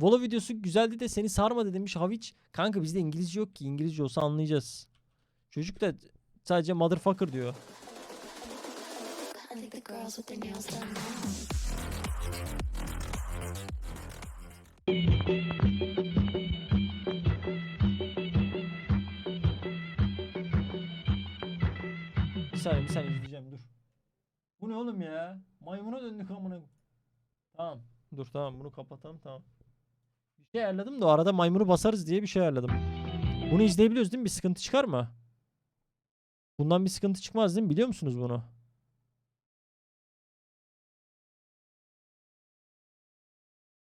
Volo videosu güzeldi de seni sarmadı demiş Haviç. Kanka bizde İngilizce yok ki. İngilizce olsa anlayacağız. Çocuk da sadece motherfucker diyor. Bir saniye bir saniye izleyeceğim dur. Bu ne oğlum ya? Maymuna döndük amına. Tamam. Dur tamam bunu kapatalım tamam. Bir şey ayarladım da o arada maymunu basarız diye bir şey ayarladım. Bunu izleyebiliyoruz değil mi? Bir sıkıntı çıkar mı? Bundan bir sıkıntı çıkmaz değil mi? Biliyor musunuz bunu?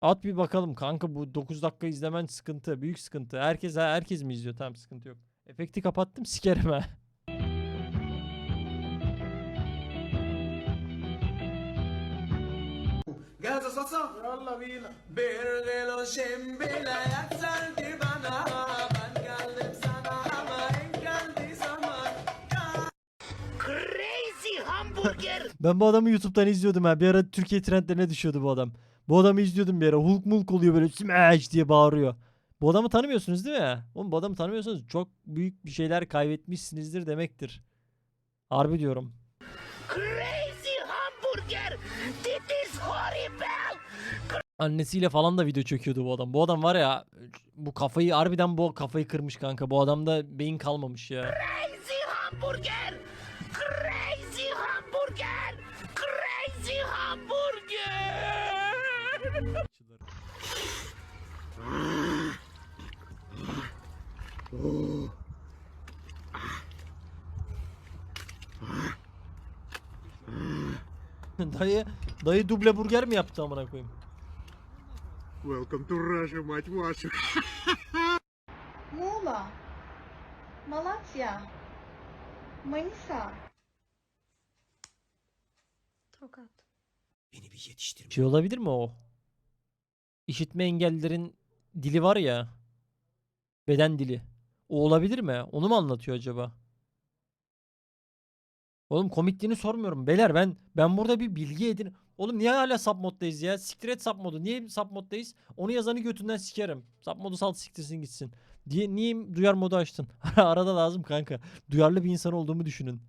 At bir bakalım kanka bu 9 dakika izlemen sıkıntı. Büyük sıkıntı. Herkes herkes mi izliyor? Tamam sıkıntı yok. Efekti kapattım sikerim ha. Salsa Yalla bina Bir gelo şembile yükseldi bana Ben geldim sana ama en geldi zaman Ben bu adamı YouTube'dan izliyordum ha. Bir ara Türkiye trendlerine düşüyordu bu adam. Bu adamı izliyordum bir ara. Hulk mulk oluyor böyle smash diye bağırıyor. Bu adamı tanımıyorsunuz değil mi? Oğlum bu adamı tanımıyorsanız çok büyük bir şeyler kaybetmişsinizdir demektir. Harbi diyorum. Annesiyle falan da video çekiyordu bu adam. Bu adam var ya bu kafayı harbiden bu kafayı kırmış kanka. Bu adamda beyin kalmamış ya. dayı dayı duble burger mi yaptı amına koyayım? Welcome to Russia, мать вашу. Muğla, Malatya, Manisa, Tokat. Beni bir yetiştir Şey olabilir mi o? İşitme engellilerin dili var ya. Beden dili. O olabilir mi? Onu mu anlatıyor acaba? Oğlum komikliğini sormuyorum. Beyler ben ben burada bir bilgi edin. Oğlum niye hala sub moddayız ya? Siktir et sub modu. Niye sub moddayız? Onu yazanı götünden sikerim. Sub modu sal siktirsin gitsin. Diye niye duyar modu açtın? Arada lazım kanka. Duyarlı bir insan olduğumu düşünün.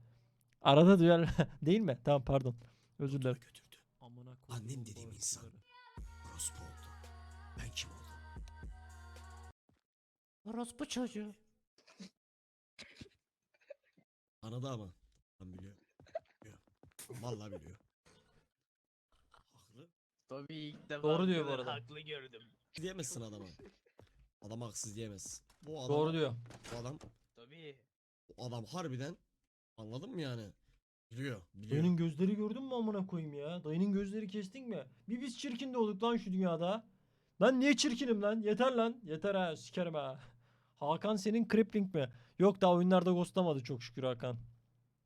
Arada duyarlı değil mi? Tamam pardon. Özür dilerim. götürdü. Amına Annem dediğim insan. Orospu oldu. Ben kim oldum? Orospu çocuğu. Anladı ama. Ben biliyor. biliyor. Vallahi biliyor. Tabii ilk defa Doğru diyor bu kadar arada. Haklı gördüm. Diyemezsin adama. Adam haksız diyemez. Bu adam, Doğru diyor. Bu adam, Tabii. bu adam harbiden anladın mı yani? Biliyor. Biliyor. Dayının gözleri gördün mü amına koyayım ya? Dayının gözleri kestin mi? Bir biz çirkin de olduk lan şu dünyada. Ben niye çirkinim lan? Yeter lan. Yeter ha sikerim ha. Hakan senin crippling mi? Yok daha oyunlarda ghostlamadı çok şükür Hakan.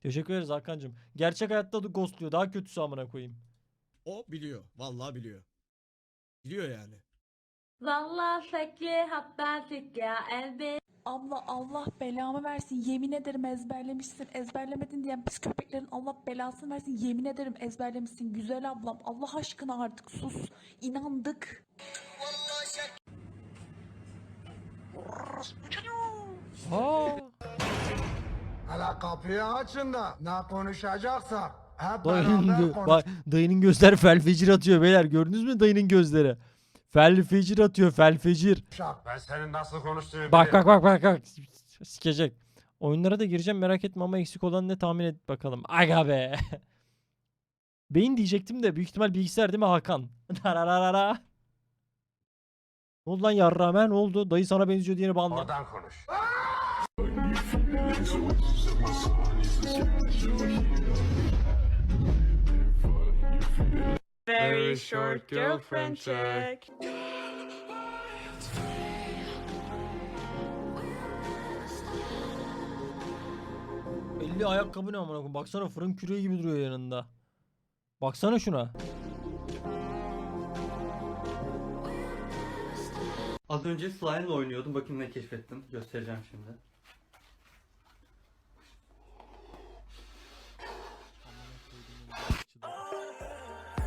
Teşekkür ederiz Hakan'cım. Gerçek hayatta da ghostluyor. Daha kötüsü amına koyayım. O biliyor. Vallahi biliyor. Biliyor yani. Vallahi fakir hatta ya elbet. Abla Allah belamı versin. Yemin ederim ezberlemişsin. Ezberlemedin diyen pis köpeklerin Allah belasını versin. Yemin ederim ezberlemişsin. Güzel ablam. Allah aşkına artık sus. İnandık. Aa, Hala kapıyı açın da ne konuşacaksak hep dayının, beraber gö- konuş. bak, dayının gözleri fel fecir atıyor beyler. Gördünüz mü dayının gözleri? Fel fecir atıyor fel fecir. Ben senin nasıl konuştuğunu Bak bak bak bak bak. Sikecek. Oyunlara da gireceğim merak etme ama eksik olan ne tahmin et bakalım. Aga be. Beyin diyecektim de büyük ihtimal bilgisayar değil mi Hakan? Dararara. Ne oldu lan yarrağım ha? ne oldu? Dayı sana benziyor diye banla. Oradan konuş. Very short girlfriend check. Belli ayakkabı ne amına koyayım? Baksana fırın küreği gibi duruyor yanında. Baksana şuna. Az önce slime oynuyordum. Bakın ne keşfettim. Göstereceğim şimdi.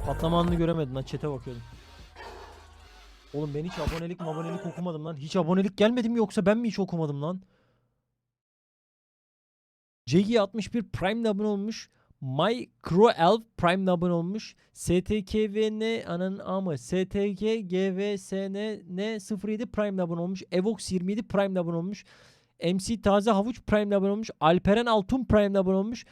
Patlamanını göremedin lan çete bakıyordum. Oğlum ben hiç abonelik abonelik okumadım lan. Hiç abonelik gelmedi mi yoksa ben mi hiç okumadım lan? JG61 Prime'le abone olmuş. My Crow Elf Prime'le abone olmuş. STKVN ananın amı. STK GVSN 07 Prime'le abone olmuş. Evox 27 Prime'le abone olmuş. MC Taze Havuç Prime'le abone olmuş. Alperen Altun Prime'le abone olmuş.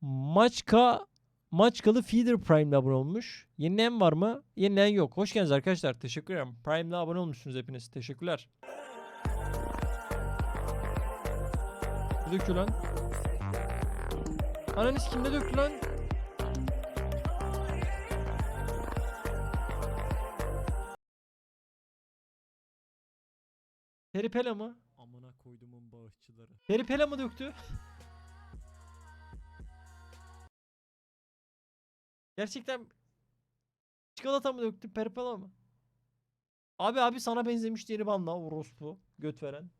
Maçka Maçkalı Feeder Prime'le abone olmuş. Yenileyen var mı? Yenileyen yok. Hoş geldiniz arkadaşlar. Teşekkür ederim. Prime'le abone olmuşsunuz hepiniz. Teşekkürler. Döküyor lan? Ananı kimde döktü lan? Peripela mı? Amına koydumun bağışçıları. Peripela mı döktü? Gerçekten çikolata mı döktü? Peripela mı? Abi abi sana benzemiş diğeri banla orospu. Göt veren.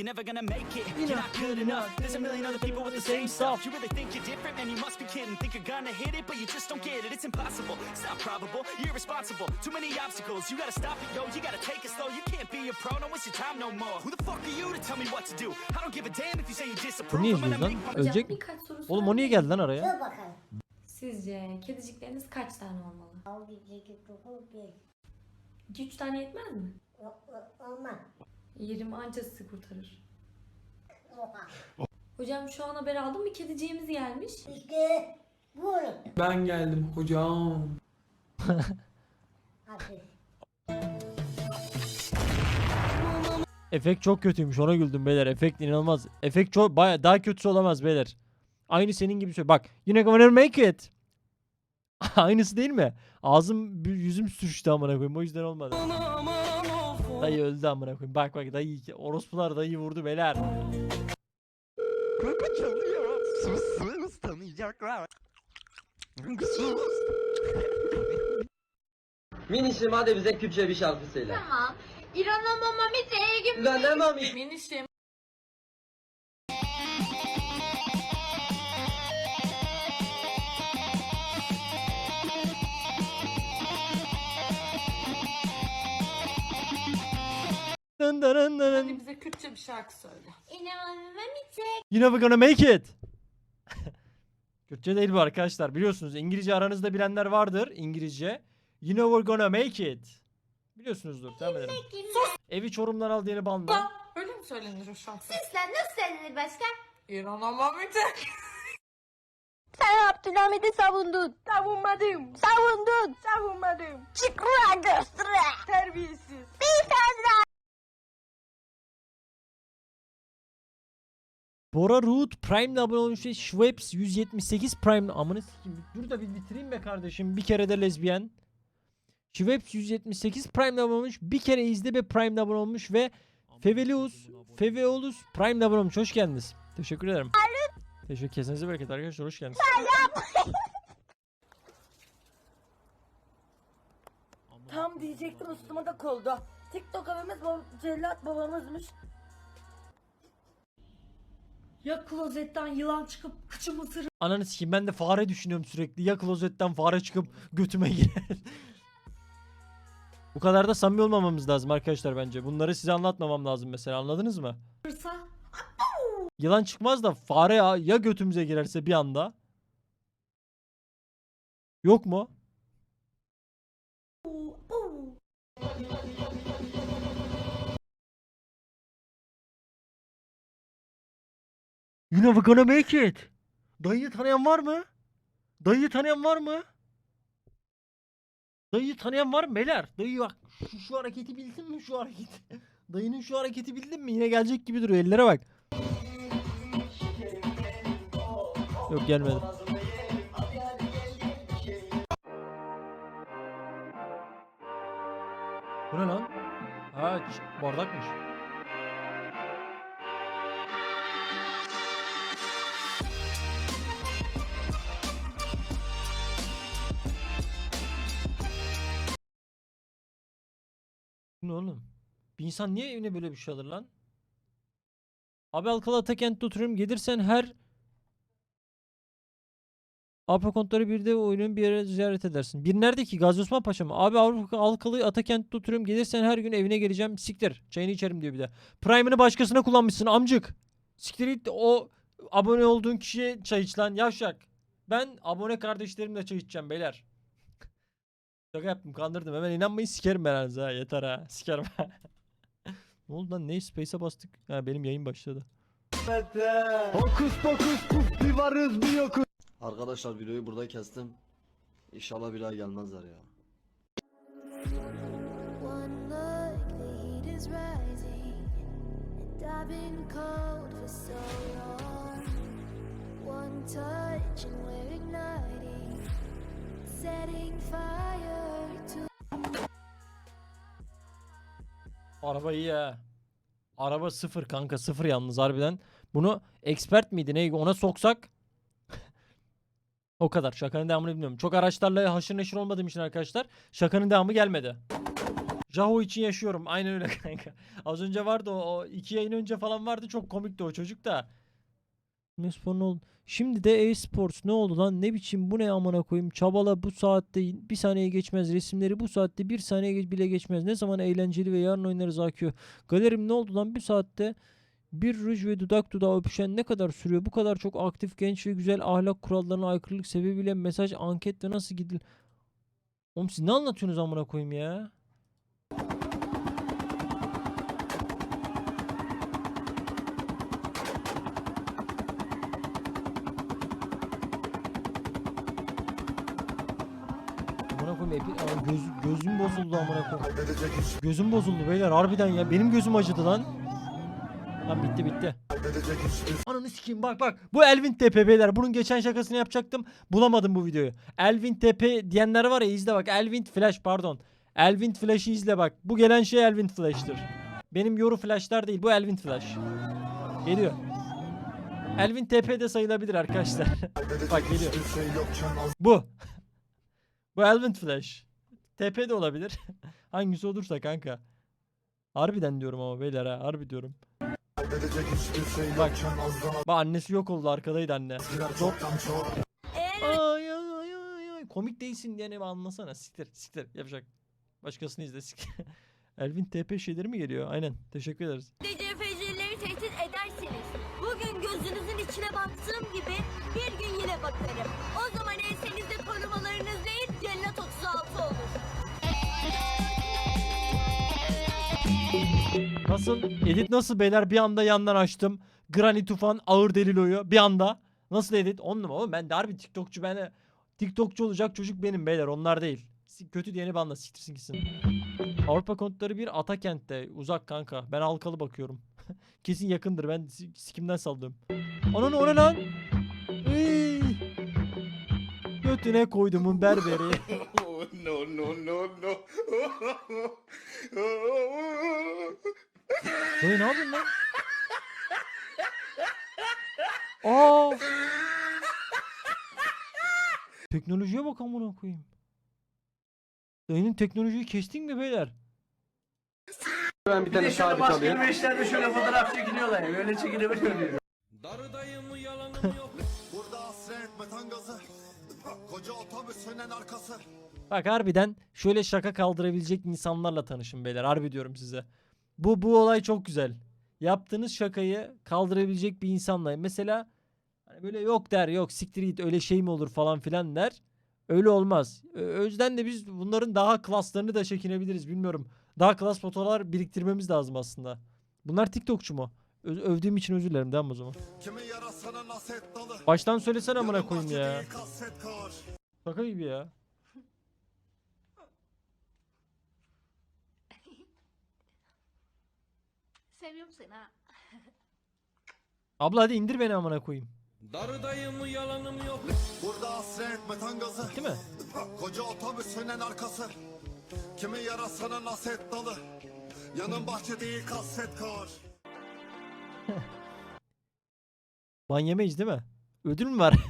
You're never gonna make it. You're not good enough. There's a million other people with the same stuff. You really think you're different, man? You must be kidding. Think you're gonna hit it, but you just don't get it. It's impossible. It's not probable. You're irresponsible. Too many obstacles. You gotta stop it, yo. You gotta take it slow. You can't be a pro. Don't waste your time no more. Who the fuck are you to tell me what to do? I don't give a damn if you say you disapprove. Bu niye I'm gonna izliyoruz make lan? my Ölecek mi? Birkaç soru Oğlum o niye geldi lan araya? bakalım. Sizce kedicikleriniz kaç tane olmalı? Al bir ceket dokun bir. 2-3 tane yetmez mi? Olmaz. 20 anca sizi kurtarır. Hocam şu an haber aldım bir kediciğimiz gelmiş. İşte buyurun. Ben geldim hocam. Hadi. Efekt çok kötüymüş ona güldüm beyler. Efekt inanılmaz. Efekt çok baya daha kötüsü olamaz beyler. Aynı senin gibi söyle. Bak yine gonna make it. Aynısı değil mi? Ağzım yüzüm sürçtü amına koyayım. O yüzden olmadı. Dayı öldü amına koyayım. Bak bak dayı orospular dayı vurdu beyler. Minişim hadi bize Kürtçe bir şarkı söyle. Tamam. İranamama bir sevgim. Ben de mami. Minişim. Dın dın dın dın. Hadi bize Kürtçe bir şarkı söyle. Yine we're gonna make it. Kürtçe değil bu arkadaşlar. Biliyorsunuz İngilizce aranızda bilenler vardır. İngilizce. Yine we're gonna make it. Biliyorsunuzdur. Devam edelim. Evi Çorum'dan al diğeri banla. Öyle mi söylenir o şarkı? Sen nasıl söylenir başka? İranamama bir tek. Sen Abdülhamid'i savundun. Savunmadım. Savundun. Savunmadım. Çıkra göstere. Terbiyesiz. Bir tane daha. Bora Root Prime'le abone olmuş ve Schweppes 178 Prime'le amını sikeyim. Dur da bir bitireyim be kardeşim. Bir kere de lezbiyen. Schweppes 178 Prime'le abone olmuş. Bir kere izle be Prime'le abone olmuş ve Fevelius Feveolus Prime'le abone olmuş. Hoş geldiniz. Teşekkür ederim. Teşekkür kesinize bereket arkadaşlar. Hoş geldiniz. Tam diyecektim üstüme de koldu. TikTok abimiz bab cellat babamızmış. Ya klozetten yılan çıkıp kıçımı ısırır. Ananı sikeyim ben de fare düşünüyorum sürekli. Ya klozetten fare çıkıp götüme girer. Bu kadar da samimi olmamamız lazım arkadaşlar bence. Bunları size anlatmamam lazım mesela anladınız mı? Yılan çıkmaz da fare ya, ya götümüze girerse bir anda. Yok mu? Yine we're gonna make it. Dayıyı tanıyan var mı? Dayıyı tanıyan var mı? Dayıyı tanıyan var mı beyler? Dayı bak şu, şu hareketi bildin mi şu hareketi? Dayının şu hareketi bildin mi? Yine gelecek gibi duruyor ellere bak. Yok gelmedi. Bu ne lan? Ha bardakmış. Ne oğlum? Bir insan niye evine böyle bir şey alır lan? Abi Alcala Atakent'te oturuyorum. Gelirsen her Avrupa kontları bir de oyunun bir yere ziyaret edersin. Bir nerede ki? Gazi Osman Paşa mı? Abi Avrupa Alkalı Atakent'te oturuyorum. Gelirsen her gün evine geleceğim. Siktir. Çayını içerim diyor bir de. Prime'ını başkasına kullanmışsın amcık. Siktir git o abone olduğun kişiye çay iç lan yavşak. Ben abone kardeşlerimle çay içeceğim beyler. Şaka yaptım kandırdım. Hemen inanmayın sikerim ben aranıza ha. Yeter ha. Sikerim. ne oldu lan? Ne? Space'e bastık. Ha benim yayın başladı. Arkadaşlar videoyu burada kestim. İnşallah bir daha gelmezler ya. One look, the heat is rising, and I've been cold for Araba iyi ha. Araba sıfır kanka sıfır yalnız harbiden. Bunu expert miydi ne ona soksak o kadar. Şakanın devamını bilmiyorum. Çok araçlarla haşır neşir olmadığım için arkadaşlar şakanın devamı gelmedi. Jaho için yaşıyorum. Aynen öyle kanka. Az önce vardı o, o iki yayın önce falan vardı. Çok komikti o çocuk da. Ne spor ne oldu? Şimdi de e-sports ne oldu lan? Ne biçim bu ne amına koyayım? Çabala bu saatte bir saniye geçmez. Resimleri bu saatte bir saniye bile geçmez. Ne zaman eğlenceli ve yarın oynarız akıyor. Galerim ne oldu lan bir saatte? Bir ruj ve dudak dudağa öpüşen ne kadar sürüyor? Bu kadar çok aktif, genç ve güzel ahlak kurallarına aykırılık sebebiyle mesaj, anket ve nasıl gidil... Oğlum siz ne anlatıyorsunuz amına koyayım ya? Koyayım epi... Aa, göz, gözüm bozuldu amına koyayım. Gözüm bozuldu beyler harbiden ya. Benim gözüm acıdı lan. Lan bitti bitti. Ananı sikeyim bak bak. Bu Elvin Tepe beyler. Bunun geçen şakasını yapacaktım. Bulamadım bu videoyu. Elvin Tepe diyenler var ya izle bak. Elvin Flash pardon. Elvin Flash'ı izle bak. Bu gelen şey Elvin Flash'tır. Benim yoru flashlar değil. Bu Elvin Flash. Geliyor. Elvin TP de sayılabilir arkadaşlar. bak geliyor. Bu. Bu Elvin Flash. TP de olabilir. Hangisi olursa kanka. Harbiden diyorum ama beyler ha. Harbi diyorum. Bak. Bak annesi yok oldu arkadaydı anne. Çok. Ay ay ay ay. Komik değilsin diye ne anlasana. Siktir siktir yapacak. Başkasını izle siktir. Elvin TP şeyleri mi geliyor? Aynen. Teşekkür ederiz. Gece fecirleri tehdit edersiniz. Bugün gözünüzün içine baktığım Nasıl? Edit nasıl beyler? Bir anda yandan açtım. Granny Tufan ağır deliloyu bir anda. Nasıl edit? On numara oğlum ben de harbi TikTokçu ben de TikTokçu olacak çocuk benim beyler onlar değil. Kötü diyeni banla siktirsin gitsin. Avrupa kontları bir Atakent'te uzak kanka. Ben Halkalı bakıyorum. Kesin yakındır ben si- sikimden saldım. Ananı o ne lan? Ey! Götüne koydumun berberi. no, no, no, no. Dayı ne yapıyorsun lan? Aa! Teknolojiye bak amına koyayım. Dayının teknolojiyi kestin mi beyler? Ben bir tane sabit alayım. işlerde şöyle fotoğraf çekiliyorlar ya. Böyle çekilebiliyor. Burada hasret metan gazı. Koca otobüs sönen arkası. Bak harbiden şöyle şaka kaldırabilecek insanlarla tanışın beyler. Harbi diyorum size. Bu bu olay çok güzel. Yaptığınız şakayı kaldırabilecek bir insanla. Mesela hani böyle yok der yok siktir git öyle şey mi olur falan filan der. Öyle olmaz. O yüzden de biz bunların daha klaslarını da çekinebiliriz bilmiyorum. Daha klas fotoğraflar biriktirmemiz lazım aslında. Bunlar TikTokçu mu? Ö- övdüğüm için özür dilerim devam o zaman. Baştan söylesene amına koyayım ya. Şaka gibi ya. Seviyorum seni ha. Abla hadi indir beni amına koyayım. Burada hasret metan gazı. Değil mi? Koca otobüs sönen arkası. Kimi yarasana naset dalı. Yanın bahçe değil kasvet kar. Ban yemeyiz değil mi? Ödül mü var?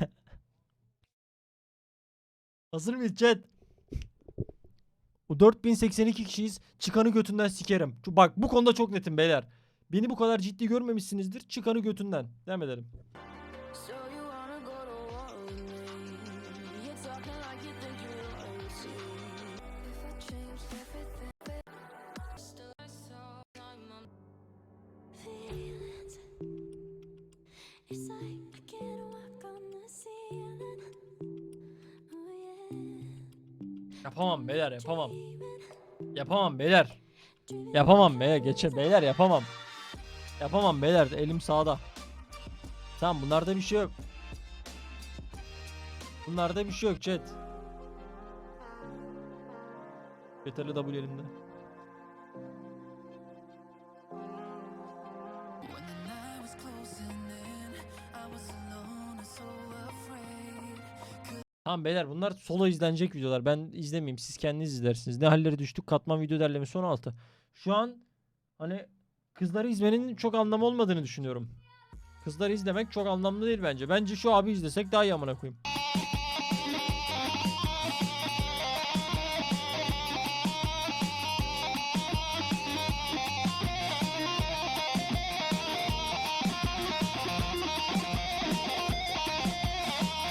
Hazır mıyız chat? O 4082 kişiyiz. Çıkanı götünden sikerim. Şu- Bak bu konuda çok netim beyler. Beni bu kadar ciddi görmemişsinizdir. Çıkanı götünden. Devam edelim. Yapamam beyler yapamam. Yapamam beyler. Yapamam be geçe beyler yapamam. Yapamam beyler elim sağda. Tamam bunlarda bir şey yok. Bunlarda bir şey yok chat. Yeterli W elimde. Tamam beyler bunlar solo izlenecek videolar. Ben izlemeyeyim. Siz kendiniz izlersiniz. Ne halleri düştük katman video derlemesi 16. Şu an hani kızları izmenin çok anlamı olmadığını düşünüyorum. Kızları izlemek çok anlamlı değil bence. Bence şu abi izlesek daha iyi amına koyayım.